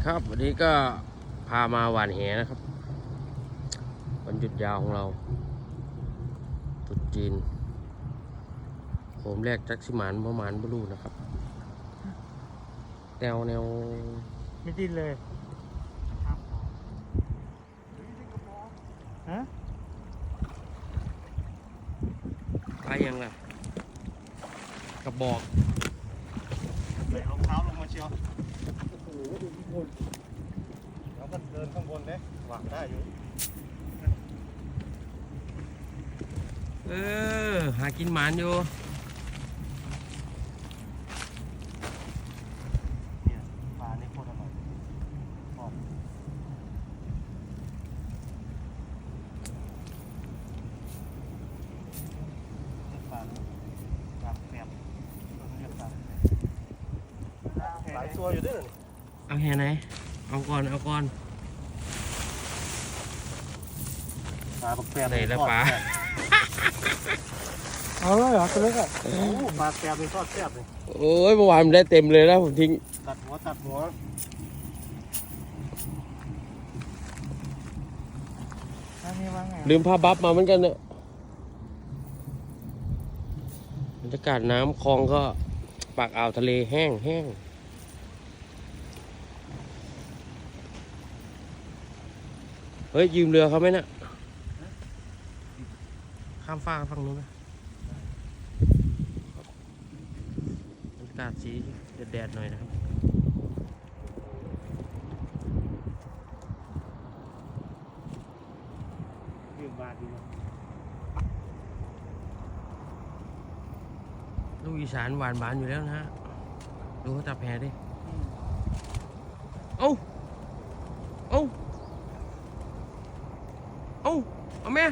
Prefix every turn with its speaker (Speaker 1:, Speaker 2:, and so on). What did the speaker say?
Speaker 1: ดีครับ วันนี้ก็พามาหวานแหนะครับ วันหยุดยาวของเราตรุษจีนโหมแรกจักสิหมานประมาณบรูนะครับ แนวแนว
Speaker 2: ไม่ดิ้นเลยฮะ
Speaker 1: ปลายังล่ะกระบอก
Speaker 3: ใส่รองเท้าลงมาเชียวโอ้โหดูข้างบนแล้วก็ เดินข้างบนเนี่ยหวังได้อยู่
Speaker 1: เออ หากินหมานอยู่
Speaker 3: เนี่ยปลานี่โคตรอร่อยชอบเรียกปลาปลาแปบเรียกปลาแปบหลายตัวอยู่ด้วยนี่
Speaker 1: เอาแหไหน เอาก่อน เอาก่อน
Speaker 3: ปลาแปบ
Speaker 1: ไหนละปลา
Speaker 2: เอาเลยเหรอตัวเล็กอะ
Speaker 3: โอ้โหปลาแปบเป็นทอดแซ่บเลย
Speaker 1: โอ้ยเมื่อวานมันได้เต็มเลยนะผมทิ้ง
Speaker 3: ตัดหัวตัดหัว
Speaker 2: อันนี้ว่าไง
Speaker 1: ลืมผ้าบัฟมาเหมือนกันเนี่ยบรรยากาศน้ำคลองก็ปากอ่าวทะเลแห้งแห้งเฮ้ย ยืมเรือเขาไหมน่ะ ข้ามฟ้ากฝั่งนู้นนะบรรยากาศสีแดดๆหน่อยนะครับ
Speaker 3: ยืมบาทดีนะ
Speaker 1: ลูกอีสานหวานบานอยู่แล้วนะฮะ ดูเขาจับแพดิเอ้าเอ้าเอ้าเอาแม่